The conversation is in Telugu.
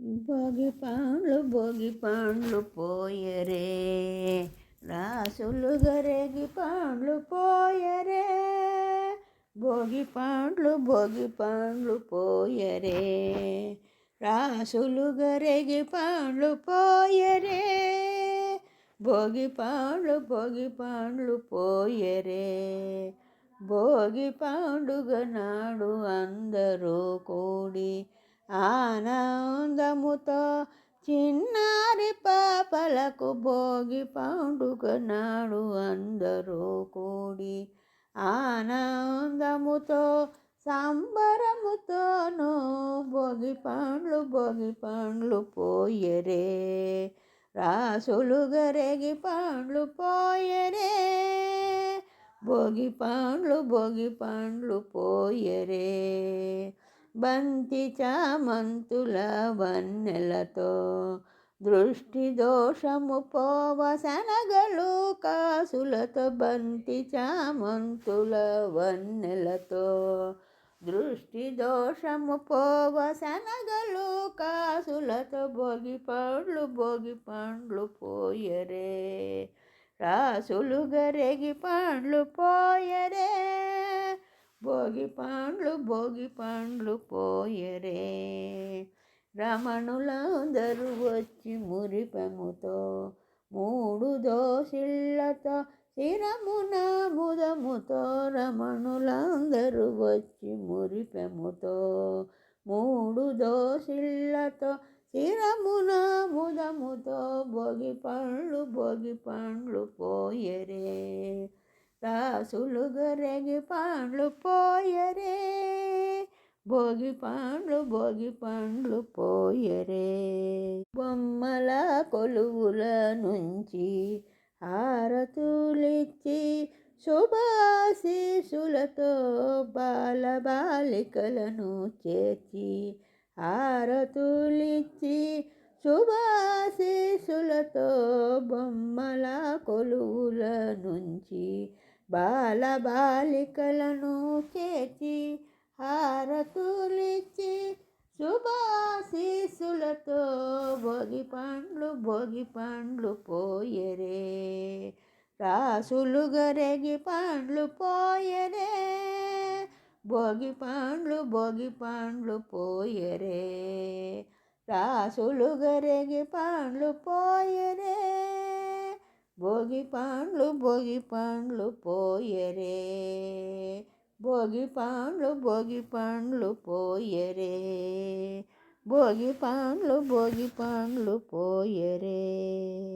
భోగి పాండ్లు భోగి పాండ్లు పోయరే. రాసులు గరేగి పాండ్లు పోయరే. భోగి పాండ్లు భోగి పాండ్లు పోయరే. రాసులు గరేగి పాండ్లు పోయరే. భోగి పాండ్లు భోగి పాండ్లు పోయరే. భోగి పాండుగ నాడు అందరూ కూడి ఆనందముతో చిన్నారి పాపలకు భోగి పండుగ అందరూ కూడి ఆనందముతో సంబరముతోనూ భోగి పండ్లు భోగి పండ్లు పోయరే. రాసులు గరెగి పండ్లు పోయరే. భోగి పండ్లు భోగి పండ్లు పోయరే. బంతి చామంతుల వన్నెలతో దృష్టి దోషము పోవసనగలు కాసులతో బంతి చామంతుల వన్నెలతో దృష్టి దోషము పోవసనగలు కాసులతో భోగి పండ్లు భోగి పండ్లు పోయరే. రాసులు గరెగి పండ్లు పోయరే. భోగి పండ్లు భోగి పండ్లు పోయరే. రమణులందరూ వచ్చి మురిపెముతో మూడు దోషిళ్ళతో శిరమున ముదముతో రమణులందరూ వచ్చి మురిపెముతో మూడు దోషిళ్ళతో శిరమున ముదముతో భోగి పండ్లు భోగి పండ్లు పోయరే. రాసులు గరెగి పాండ్లు పోయరే. భోగి పాండ్లు భోగి పాండ్లు పోయరే. బొమ్మల కొలువుల నుంచి హారతులిచ్చి శుభాశీసులతో బాలబాలికలను చేర్చి హారతులిచ్చి శుభాశీసులతో బొమ్మల కొలువుల నుంచి బాలబాలికలను చేర్చి హారతులిచ్చి శుభాశీసులతో భోగి పండ్లు భోగి పండ్లు పోయరే. రాసులు గరగి పండ్లు పోయరే. భోగి పండ్లు భోగి పండ్లు పోయరే. రాసులు గరగి పండ్లు పోయరే. భోగి పండ్లు భోగి పండ్లు పోయరే. భోగి పండ్లు భోగి పండ్లు పోయరే. భోగి పండ్లు భోగి పండ్లు పోయరే.